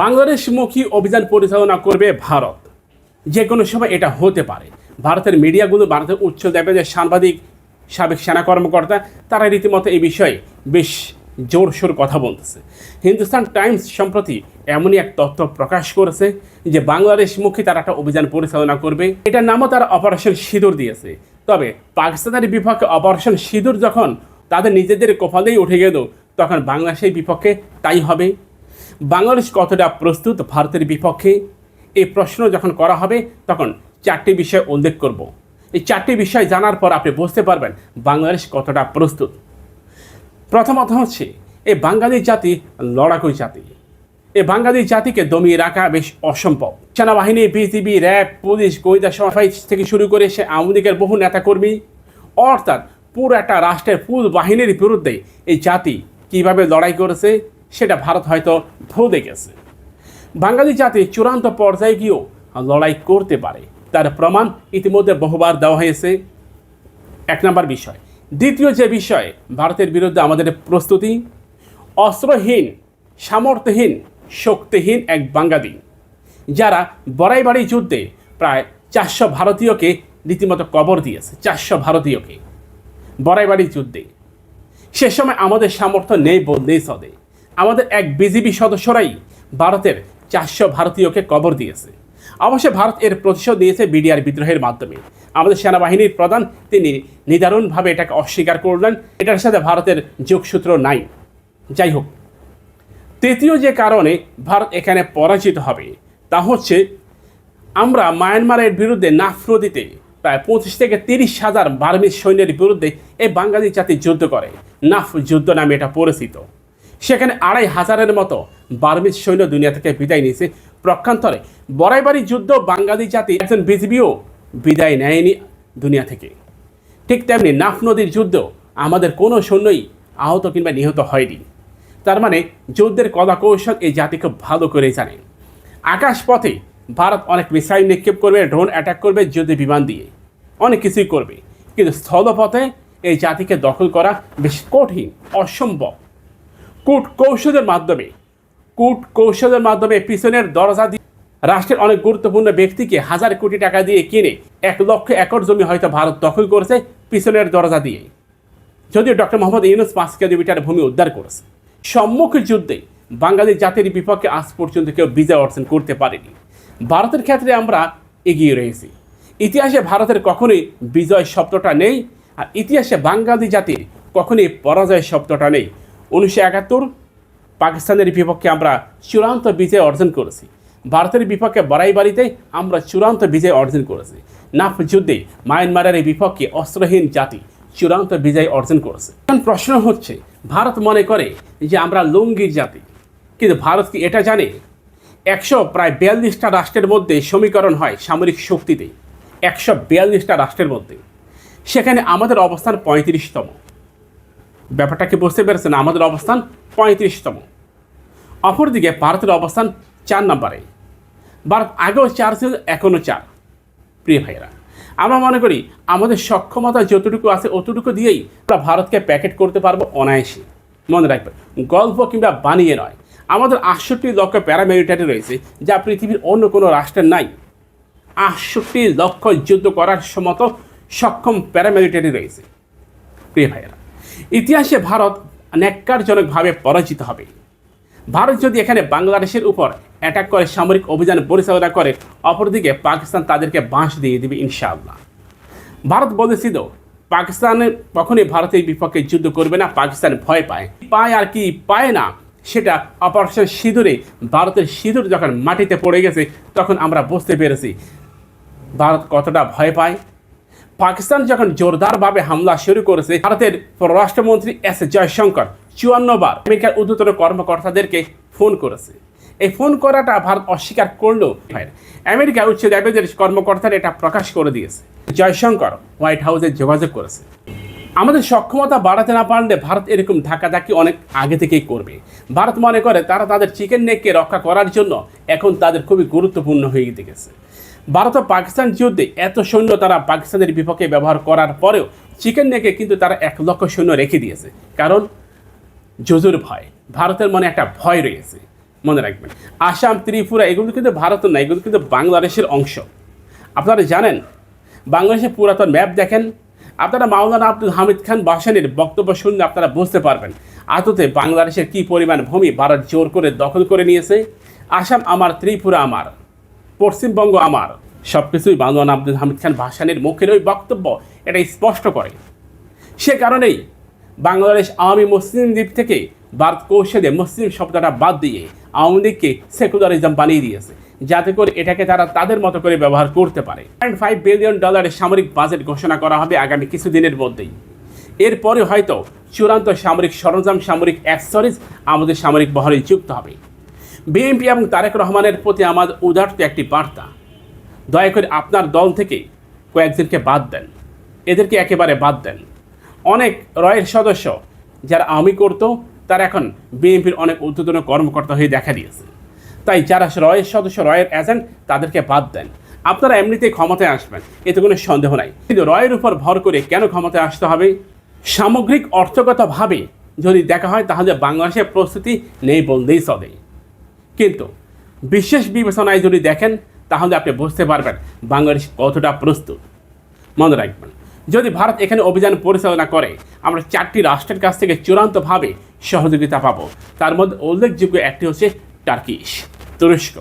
বাংলাদেশমুখী অভিযান পরিচালনা করবে ভারত। যে কোনো সময় এটা হতে পারে। ভারতের মিডিয়াগুলো ভারতের উচ্চ যে সাংবাদিক, সাবেক সেনা কর্মকর্তা, তারা রীতিমতো এই বিষয়ে বেশ জোরসোর কথা বলতেছে। হিন্দুস্তান টাইমস সম্প্রতি এমনই এক তথ্য প্রকাশ করেছে যে বাংলাদেশমুখী তারা একটা অভিযান পরিচালনা করবে। এটার নামও তারা অপারেশন সিঁদুর দিয়েছে। তবে পাকিস্তানের বিপক্ষে অপারেশন সিঁদুর যখন তাদের নিজেদের কপালেই উঠে গেল, তখন বাংলাদেশের বিপক্ষে তাই হবে। বাংলাদেশ কতটা প্রস্তুত ভারতের বিপক্ষে? এই প্রশ্ন যখন করা হবে, তখন চারটি বিষয় উল্লেখ করব। এই চারটি বিষয় জানার পর আপনি বুঝতে পারবেন বাংলাদেশ কতটা প্রস্তুত। প্রথমত হচ্ছে, এই বাঙালি জাতি লড়াকু জাতি। এই বাঙালি জাতিকে দমিয়ে রাখা বেশ অসম্ভব। সেনাবাহিনী, বিজিবি, র্যাব, পুলিশ, গোয়েন্দা সফাই থেকে শুরু করে সে আওয়ামী লীগের বহু নেতাকর্মী, অর্থাৎ পুরো একটা রাষ্ট্রের ফুল বাহিনীর বিরুদ্ধে এই জাতি কীভাবে লড়াই করেছে সেটা ভারত হয়তো ভুলে গেছে। বাঙালি জাতি চূড়ান্ত পর্যায়ে গিয়েও লড়াই করতে পারে। তার প্রমাণ ইতিমধ্যে বহুবার দেওয়া হয়েছে। এক নম্বর বিষয়, দ্বিতীয় যে বিষয়, ভারতের বিরুদ্ধে আমাদের প্রস্তুতি, অস্ত্রহীন, সামর্থ্যহীন, শক্তিহীন এক বাঙালি, যারা বড়াইবাড়ি যুদ্ধে প্রায় চারশো ভারতীয়কে রীতিমতো কবর দিয়েছে, চারশো ভারতীয়কে। বড়াইবাড়ি যুদ্ধে। সে সময় আমাদের সামর্থ্য নেই বললেই চলে। আমাদের এক বিজিবি সদস্যরাই ভারতের চারশো ভারতীয়কে কবর দিয়েছে। অবশ্য ভারত এর প্রতিশোধ দিয়েছে বিডিআর বিদ্রোহের মাধ্যমে। আমাদের সেনাবাহিনীর প্রধান তিনি নিদারুণভাবে এটাকে অস্বীকার করলেন। এটার সাথে ভারতের যোগসূত্র নাই। যাই হোক, তৃতীয় যে কারণে ভারত এখানে পরাজিত হবে তা হচ্ছে আমরা মায়ানমারের বিরুদ্ধে নাফ নদীতে প্রায় পঁচিশ থেকে তিরিশ হাজার বার্মিজ সৈন্যের বিরুদ্ধে এই বাঙালি জাতি যুদ্ধ করে। নাফ যুদ্ধ নামে এটা পরিচিত। সেখানে আড়াই হাজারের মতো বার্মিজ সৈন্য দুনিয়া থেকে বিদায় নিয়েছে। প্রক্ষান্তরে বড়াইবাড়ি যুদ্ধ বাঙালি জাতি একজন বিজিবিও বিদায় নেয়নি দুনিয়া থেকে। ঠিক তেমনি নাফ নদীর যুদ্ধ আমাদের কোনো সৈন্যই আহত কিংবা নিহত হয়নি। তার মানে যুদ্ধের কলা কৌশল এই জাতি খুব ভালো করে জানে। আকাশপথে ভারত অনেক মিসাইল নিক্ষেপ করবে, ড্রোন অ্যাটাক করবে, যুদ্ধে বিমান দিয়ে। অনেক কিছুই করবে। কিন্তু স্থলপথে এই জাতিকে দখল করা বেশ কঠিন, অসম্ভব। কূট কৌশলের মাধ্যমে কূট কৌশলের মাধ্যমে পিছনের দরজা দিয়ে রাষ্ট্রের অনেক গুরুত্বপূর্ণ ব্যক্তিকে হাজার কোটি টাকা দিয়ে কিনে এক লক্ষ একর জমি হয়তো ভারত দখল করেছে পিছনের দরজা দিয়ে। যদিও ডক্টর মোহাম্মদ ইউনুস পাঁচ কিলোমিটার ভূমি উদ্ধার করেছে। সম্মুখ যুদ্ধে বাঙালি জাতির বিপক্ষে আজ পর্যন্ত কেউ বিজয় অর্জন করতে পারেনি। ভারতের ক্ষেত্রে আমরা এগিয়ে রয়েছি। ইতিহাসে ভারতের কখনোই বিজয় শব্দটা নেই আর ইতিহাসে বাঙালি জাতির কখনোই পরাজয় শব্দটা নেই। উনিশশো একাত্তর পাকিস্তানের বিপক্ষে আমরা চূড়ান্ত বিজয় অর্জন করেছি। ভারতের বিপক্ষে বাড়িতে আমরা চূড়ান্ত বিজয় অর্জন করেছি। নাফ যুদ্ধে মায়ানমারের বিপক্ষে অস্ত্রহীন জাতি চূড়ান্ত বিজয় অর্জন করেছে। এখন প্রশ্ন হচ্ছে, ভারত মনে করে যে আমরা লুঙ্গির জাতি, কিন্তু ভারত কি এটা জানে? একশো প্রায় বিয়াল্লিশটা রাষ্ট্রের মধ্যে সমীকরণ হয় সামরিক শক্তিতে। একশো বিয়াল্লিশটা রাষ্ট্রের মধ্যে। সেখানে আমাদের অবস্থান পঁয়ত্রিশতম। ব্যাপারটা কি বুঝতে পেরেছেন? আমাদের অবস্থান পঁয়ত্রিশতম। অপরদিকে ভারতের অবস্থান চার নম্বরে। ভারত আগেও চার ছিল, এখনও চার। প্রিয় ভাইয়েরা, আমরা মনে করি আমাদের সক্ষমতা যতটুকু আছে অতটুকু দিয়েই আমরা ভারতকে প্যাকেট করতে পারব অনায়াসে। মনে রাখবেন, গল্প কিংবা বানিয়ে নয়। আমাদের আটষট্টি লক্ষ প্যারামিলিটারি রয়েছে, যা পৃথিবীর অন্য কোনো রাষ্ট্রের নাই। আটষট্টি লক্ষ যুদ্ধ করার মতো সক্ষম প্যারামিলিটারি রয়েছে। প্রিয় ভাইয়েরা ইতিহাসে ভারত ন্যাক্কারজনকভাবে পরাজিত হবে। ভারত যদি এখানে বাংলাদেশের উপর অ্যাটাক করে, সামরিক অভিযান পরিচালনা করে, অপরদিকে পাকিস্তান তাদেরকে বাঁশ দিয়ে দিবে ইনশাআল্লাহ। ভারত বলেছিল পাকিস্তানের কখনই ভারতের বিপক্ষে যুদ্ধ করবে না, পাকিস্তান ভয় পায়। পায় আর কি পায় না, সেটা অপারেশন সিঁদুরে, ভারতের সিঁদুর যখন মাটিতে পড়ে গেছে, তখন আমরা বুঝতে পেরেছি। ভারত কতটা ভয় পায় পাকিস্তান যখন জোরদারভাবে হামলা শুরু করেছে, ভারতের পররাষ্ট্রমন্ত্রী এস জয়শঙ্কর চুয়ান্ন বার আমেরিকার উদ্যতন কর্মকর্তাদেরকে ফোন করেছে। এই ফোন করাটা ভারত অস্বীকার করল আমেরিকা উচ্চ লেভেলের কর্মকর্তারা এটা প্রকাশ করে দিয়েছে। জয়শঙ্কর হোয়াইট হাউসে যোগাযোগ করেছে। আমাদের সক্ষমতা বাড়াতে না পারলে ভারত এরকম ধাক্কাধাক্কি অনেক আগে থেকেই করবে। ভারত মনে করে তারা তাদের চিকেন নেককে রক্ষা করার জন্য এখন তাদের খুবই গুরুত্বপূর্ণ হয়ে গেছে। ভারত ও পাকিস্তান যুদ্ধে এত সৈন্য তারা পাকিস্তানের বিপক্ষে ব্যবহার করার পরেও চিকেন নেকে কিন্তু তারা এক লক্ষ সৈন্য রেখে দিয়েছে। কারণ জজুর ভয়, ভারতের মনে একটা ভয় রয়েছে। মনে রাখবেন, আসাম, ত্রিপুরা, এগুলো কিন্তু ভারত না, এগুলো কিন্তু বাংলাদেশের অংশ। আপনারা জানেন বাংলাদেশের পুরাতন ম্যাপ দেখেন, আপনারা মাওলানা আব্দুল হামিদ খান বাসানির বক্তব্য শুনলে আপনারা বুঝতে পারবেন, আদতে বাংলাদেশের কি পরিমাণ ভূমি ভারত জোর করে দখল করে নিয়েছে। আসাম আমার, ত্রিপুরা আমার। পশ্চিমবঙ্গ আমার। সব কিছুই মাওলানা আব্দুল হামিদ খান ভাসানির মুখের ওই বক্তব্য, এটা স্পষ্ট করে। সে কারণেই বাংলাদেশ আওয়ামী মুসলিম দ্বীপ থেকে ভারত কৌশলে মুসলিম শব্দটা বাদ দিয়ে আওয়ামী লীগকে সেকুলারিজম বানিয়ে দিয়েছে। যাতে করে এটাকে তারা তাদের মতো করে ব্যবহার করতে পারে। পয়েন্ট ফাইভ বিলিয়ন ডলারের সামরিক বাজেট ঘোষণা করা হবে আগামী কিছুদিনের মধ্যেই। এরপরে হয়তো চূড়ান্ত সামরিক সরঞ্জাম, সামরিক অ্যাক্সেসরিজ আমাদের সামরিক বহরে যুক্ত হবে। বিএনপি এবং তারেক রহমানের প্রতি আমাদের উদার্ত একটি বার্তা। দয়া করে আপনার দল থেকে কয়েকজনকে বাদ দেন। এদেরকে একেবারে বাদ দেন। অনেক রয়ের সদস্য যারা আমি করতো, তারা এখন বিএনপির অনেক ঊর্ধ্বতন কর্মকর্তা হয়ে দেখা দিয়েছে। তাই যারা রয়ের সদস্য, রয়ের এজেন্ট তাদেরকে বাদ দেন। আপনারা এমনিতেই ক্ষমতায় আসবেন, এতে কোনো সন্দেহ নাই। কিন্তু রয়ের উপর ভর করে কেন ক্ষমতায় আসতে হবে? সামগ্রিক অর্থগতভাবে যদি দেখা হয়, তাহলে বাংলাদেশের প্রস্তুতি নেই বললেই চলে। কিন্তু বিশেষ বিবেচনায় যদি দেখেন, তাহলে আপনি বুঝতে পারবেন বাংলাদেশ কতটা প্রস্তুত। মনে রাখবেন, যদি ভারত এখানে অভিযান পরিচালনা করে, আমরা চারটি রাষ্ট্রের কাছ থেকে চূড়ান্তভাবে সহযোগিতা পাবো। তার মধ্যে উল্লেখযোগ্য একটি হচ্ছে টার্কিশ, তুরস্ক।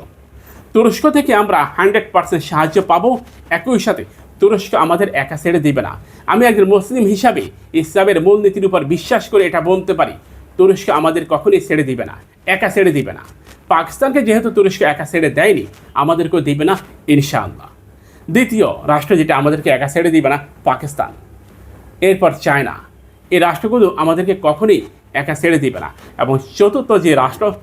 তুরস্ক থেকে আমরা হান্ড্রেড পার্সেন্ট সাহায্য পাবো, একই সাথে তুরস্ক আমাদের একা ছেড়ে দিবে না। আমি একজন মুসলিম হিসাবে ইসলামের মূলনীতির উপর বিশ্বাস করে এটা বলতে পারি, তুরস্ক আমাদের কখনোই ছেড়ে দিবে না। একা ছেড়ে দিবে না। পাকিস্তানকে যেহেতু তুরস্ক একা ছেড়ে দেয়নি, আমাদেরকেও দিবে না, ইনশাআল্লাহ। দ্বিতীয় রাষ্ট্র যেটা আমাদেরকে একা ছেড়ে দিবে না, পাকিস্তান। এরপর চায়না। এই রাষ্ট্রগুলো আমাদেরকে কখনোই একা ছেড়ে দিবে না। এবং চতুর্থ যে রাষ্ট্র,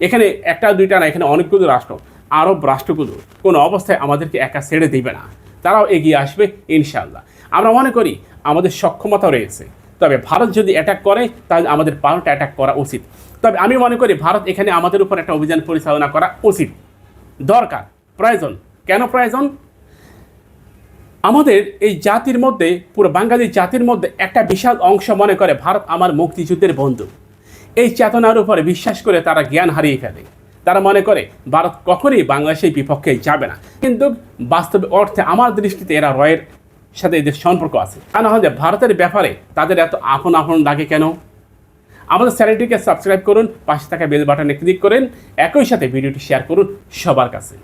এখানে একটা, দুইটা না, এখানে অনেকগুলো রাষ্ট্র, আরব রাষ্ট্রগুলো কোনো অবস্থায় আমাদেরকে একা ছেড়ে দিবে না। তারাও এগিয়ে আসবে, ইনশাআল্লাহ। আমরা মনে করি আমাদের সক্ষমতা রয়েছে। তবে ভারত যদি অ্যাটাক করে, তাহলে আমাদের পাল্টা অ্যাটাক করা উচিত। তবে আমি মনে করি ভারত এখানে আমাদের উপর একটা অভিযান পরিচালনা করা উচিত। দরকার। প্রয়োজন। কেন প্রয়োজন? আমাদের এই জাতির মধ্যে, পুরো বাঙালি জাতির মধ্যে একটা বিশাল অংশ মনে করে ভারত আমার মুক্তিযুদ্ধের বন্ধু। এই চেতনার উপরে বিশ্বাস করে তারা জ্ঞান হারিয়ে ফেলে। তারা মনে করে ভারত কখনই বাংলাদেশের বিপক্ষে যাবে না। কিন্তু বাস্তবে অর্থে আমার দৃষ্টিতে এরা রয়ের সাথে এদের সম্পর্ক আছে। তা না হলে ভারতের ব্যাপারে তাদের এত আপন আপন লাগে কেন? আমাদের চ্যানেলটিকে সাবস্ক্রাইব করুন, পাশে থাকা বেল বাটনে ক্লিক করেন, একই সাথে ভিডিওটি শেয়ার করুন সবার কাছে।